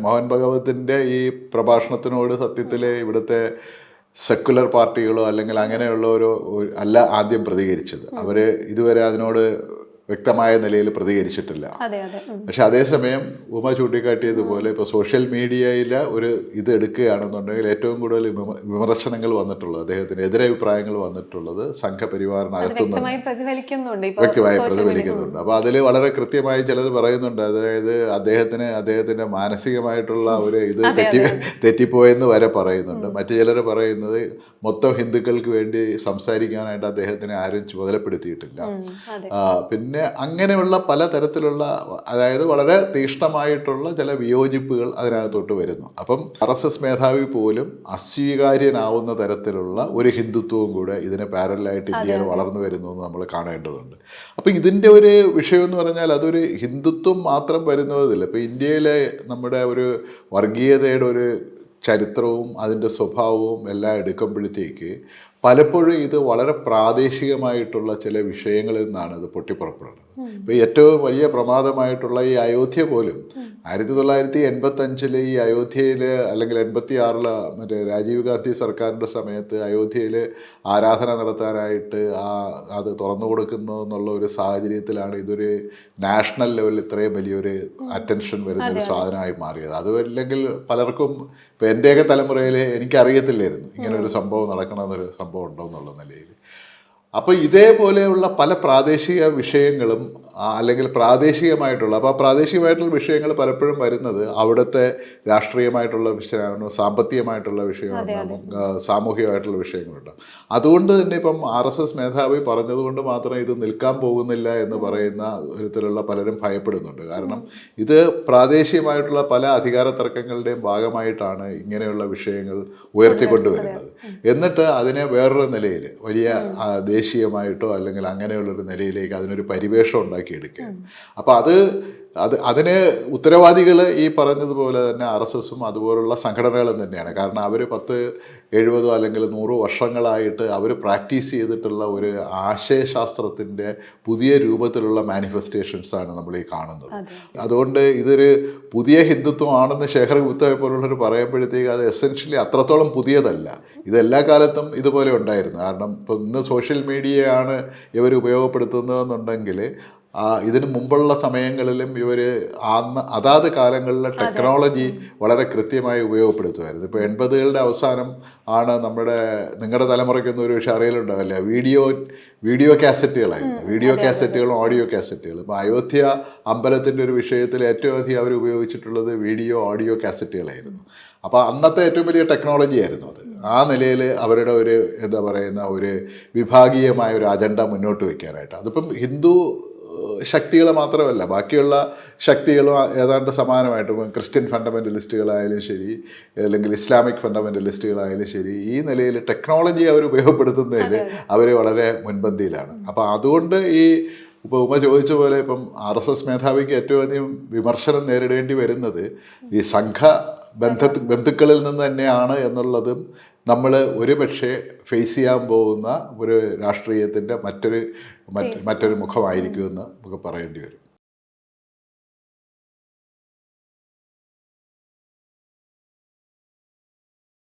മോഹൻ ഭഗവത്തിന്റെ ഈ പ്രഭാഷണത്തിനോട് സത്യത്തിൽ ഇവിടുത്തെ സെക്കുലർ പാർട്ടികളോ അല്ലെങ്കിൽ അങ്ങനെയുള്ള ഒരു അല്ല ആദ്യം പ്രതികരിച്ചത്. അവർ ഇതുവരെ അതിനോട് വ്യക്തമായ നിലയിൽ പ്രതികരിച്ചിട്ടില്ല. പക്ഷെ അതേസമയം ഉമ ചൂണ്ടിക്കാട്ടിയതുപോലെ ഇപ്പോൾ സോഷ്യൽ മീഡിയയിൽ ഒരു ഇത് എടുക്കുകയാണെന്നുണ്ടെങ്കിൽ ഏറ്റവും കൂടുതൽ വിമർശനങ്ങൾ വന്നിട്ടുള്ളത് അദ്ദേഹത്തിന് എതിരഭിപ്രായങ്ങൾ വന്നിട്ടുള്ളത് സംഘപരിവാറിനകത്തുനിന്ന് വ്യക്തമായി പ്രതിഫലിക്കുന്നുണ്ട്. അപ്പോൾ അതിൽ വളരെ കൃത്യമായി ചിലത് പറയുന്നുണ്ട്. അതായത് അദ്ദേഹത്തിന് അദ്ദേഹത്തിന്റെ മാനസികമായിട്ടുള്ള ഒരു ഇത് തെറ്റി തെറ്റിപ്പോയെന്ന് വരെ പറയുന്നുണ്ട്. മറ്റു ചിലർ പറയുന്നത് മൊത്തം ഹിന്ദുക്കൾക്ക് വേണ്ടി സംസാരിക്കാനായിട്ട് അദ്ദേഹത്തിനെ ആരും ചുമതലപ്പെടുത്തിയിട്ടില്ല. പിന്നെ പിന്നെ അങ്ങനെയുള്ള പലതരത്തിലുള്ള അതായത് വളരെ തീക്ഷ്ണമായിട്ടുള്ള ചില വിയോജിപ്പുകൾ അതിനകത്തോട്ട് വരുന്നു. അപ്പം ആർ എസ് എസ് മേധാവി പോലും അസ്വീകാര്യനാവുന്ന തരത്തിലുള്ള ഒരു ഹിന്ദുത്വവും കൂടെ ഇതിന് പാരലായിട്ട് ഇന്ത്യയിൽ വളർന്നു വരുന്നു എന്ന് നമ്മൾ കാണേണ്ടതുണ്ട്. അപ്പം ഇതിന്റെ ഒരു വിഷയം എന്ന് പറഞ്ഞാൽ അതൊരു ഹിന്ദുത്വം മാത്രം വരുന്നതില്ല ഇപ്പം ഇന്ത്യയിലെ നമ്മുടെ ഒരു വർഗീയതയുടെ ഒരു ചരിത്രവും അതിന്റെ സ്വഭാവവും എല്ലാം എടുക്കുമ്പോഴത്തേക്ക് പലപ്പോഴും ഇത് വളരെ പ്രാദേശികമായിട്ടുള്ള ചില വിഷയങ്ങളിൽ നിന്നാണ് ഇത് പൊട്ടിപ്പുറപ്പെടുന്നത്. ഇപ്പൊ ഏറ്റവും വലിയ പ്രമാദമായിട്ടുള്ള ഈ അയോധ്യ പോലും ആയിരത്തി തൊള്ളായിരത്തി എൺപത്തി അഞ്ചിൽ ഈ അയോധ്യയിൽ അല്ലെങ്കിൽ എൺപത്തി ആറിൽ മറ്റേ രാജീവ് ഗാന്ധി സർക്കാരിന്റെ സമയത്ത് അയോധ്യയിൽ ആരാധന നടത്താനായിട്ട് ആ അത് തുറന്നു കൊടുക്കുന്നു എന്നുള്ള ഒരു സാഹചര്യത്തിലാണ് ഇതൊരു നാഷണൽ ലെവലിൽ ഇത്രയും വലിയൊരു അറ്റൻഷൻ വരുന്ന ഒരു സാധനമായി മാറിയത്. അതുമല്ലെങ്കിൽ പലർക്കും ഇപ്പം എന്റെയൊക്കെ തലമുറയിൽ എനിക്കറിയത്തില്ലായിരുന്നു ഇങ്ങനെ ഒരു സംഭവം നടക്കണമെന്നൊരു സംഭവം ഉണ്ടോ എന്നുള്ള നിലയിൽ അപ്പോൾ ഇതേപോലെയുള്ള പല പ്രാദേശിക വിഷയങ്ങളും അല്ലെങ്കിൽ പ്രാദേശികമായിട്ടുള്ള അപ്പോൾ ആ പ്രാദേശികമായിട്ടുള്ള വിഷയങ്ങൾ പലപ്പോഴും വരുന്നത് അവിടുത്തെ രാഷ്ട്രീയമായിട്ടുള്ള വിഷയമാണ് സാമ്പത്തികമായിട്ടുള്ള വിഷയമുണ്ടാകും സാമൂഹികമായിട്ടുള്ള വിഷയങ്ങളുണ്ടാകും അതുകൊണ്ട് തന്നെ ഇപ്പം ആർ എസ് എസ് മേധാവി പറഞ്ഞതുകൊണ്ട് മാത്രം ഇത് നിൽക്കാൻ പോകുന്നില്ല എന്ന് പറയുന്ന വിധത്തിലുള്ള പലരും ഭയപ്പെടുന്നുണ്ട്. കാരണം ഇത് പ്രാദേശികമായിട്ടുള്ള പല അധികാര തർക്കങ്ങളുടെയും ഭാഗമായിട്ടാണ് ഇങ്ങനെയുള്ള വിഷയങ്ങൾ ഉയർത്തിക്കൊണ്ടുവരുന്നത്. എന്നിട്ട് അതിനെ വേറൊരു നിലയിൽ വലിയ ദേശീയമായിട്ടോ അല്ലെങ്കിൽ അങ്ങനെയുള്ളൊരു നിലയിലേക്ക് അതിനൊരു പരിവേഷം ഉണ്ടാക്കിയെടുക്കുക അപ്പോൾ അത് അത് അതിന് ഉത്തരവാദികൾ ഈ പറഞ്ഞതുപോലെ തന്നെ ആർ എസ് എസും അതുപോലുള്ള സംഘടനകളും തന്നെയാണ്. കാരണം അവർ പത്ത് എഴുപതോ അല്ലെങ്കിൽ നൂറോ വർഷങ്ങളായിട്ട് അവർ പ്രാക്ടീസ് ചെയ്തിട്ടുള്ള ഒരു ആശയശാസ്ത്രത്തിന്റെ പുതിയ രൂപത്തിലുള്ള മാനിഫെസ്റ്റേഷൻസാണ് നമ്മൾ ഈ കാണുന്നത്. അതുകൊണ്ട് ഇതൊരു പുതിയ ഹിന്ദുത്വമാണെന്ന് ശേഖർ ഗുപ്തയെ പോലുള്ളവർ പറയുമ്പോഴത്തേക്ക് അത് എസെൻഷ്യലി അത്രത്തോളം പുതിയതല്ല. ഇതെല്ലാ കാലത്തും ഇതുപോലെ ഉണ്ടായിരുന്നു. കാരണം ഇപ്പം ഇന്ന് സോഷ്യൽ മീഡിയയാണ് ഇവർ ഉപയോഗപ്പെടുത്തുന്നതെന്നുണ്ടെങ്കിൽ ഇതിന് മുമ്പുള്ള സമയങ്ങളിലും ഇവർ അന്ന് അതാത് കാലങ്ങളിലെ ടെക്നോളജി വളരെ കൃത്യമായി ഉപയോഗപ്പെടുത്തുമായിരുന്നു. ഇപ്പോൾ എൺപതുകളുടെ അവസാനം ആണ് നമ്മുടെ നിങ്ങളുടെ തലമുറയ്ക്കൊന്നും ഒരു പക്ഷേ അറിയലുണ്ടാവില്ല. വീഡിയോ വീഡിയോ കാസറ്റുകളായിരുന്നു. വീഡിയോ കാസറ്റുകളും ഓഡിയോ കാസറ്റുകളും. ഇപ്പോൾ അയോധ്യ അമ്പലത്തിന്റെ ഒരു വിഷയത്തിൽ ഏറ്റവും അധികം അവർ ഉപയോഗിച്ചിട്ടുള്ളത് വീഡിയോ ഓഡിയോ കാസറ്റുകളായിരുന്നു. അപ്പോൾ അന്നത്തെ ഏറ്റവും വലിയ ടെക്നോളജി ആയിരുന്നു അത്. ആ നിലയിൽ അവരുടെ ഒരു എന്താ പറയുന്ന ഒരു വിഭാഗീയമായ ഒരു അജണ്ട മുന്നോട്ട് വയ്ക്കാനായിട്ട്. അതിപ്പം ഹിന്ദു ശക്തികൾ മാത്രമല്ല ബാക്കിയുള്ള ശക്തികളും ഏതാണ്ട് സമാനമായിട്ട് ക്രിസ്ത്യൻ ഫണ്ടമെന്റലിസ്റ്റുകളായാലും ശരി അല്ലെങ്കിൽ ഇസ്ലാമിക് ഫണ്ടമെന്റലിസ്റ്റുകളായാലും ശരി ഈ നിലയിൽ ടെക്നോളജി അവർ ഉപയോഗപ്പെടുത്തുന്നതിൽ അവർ വളരെ മുൻപന്തിയിലാണ്. അപ്പോൾ അതുകൊണ്ട് ഈ ഇപ്പോൾ ഉമ്മ ചോദിച്ച പോലെ ഇപ്പം ആർ എസ് എസ് മേധാവിക്ക് ഏറ്റവും അധികം വിമർശനം നേരിടേണ്ടി വരുന്നത് ഈ സംഘ ബന്ധ ബന്ധുക്കളിൽ നിന്ന് തന്നെയാണ് എന്നുള്ളതും നമ്മൾ ഒരു പക്ഷേ ഫേസ് ചെയ്യാൻ പോകുന്ന ഒരു രാഷ്ട്രീയത്തിന്റെ മറ്റൊരു മറ്റൊരു മുഖമായിരിക്കുമെന്ന് നമുക്ക് പറയേണ്ടി വരും.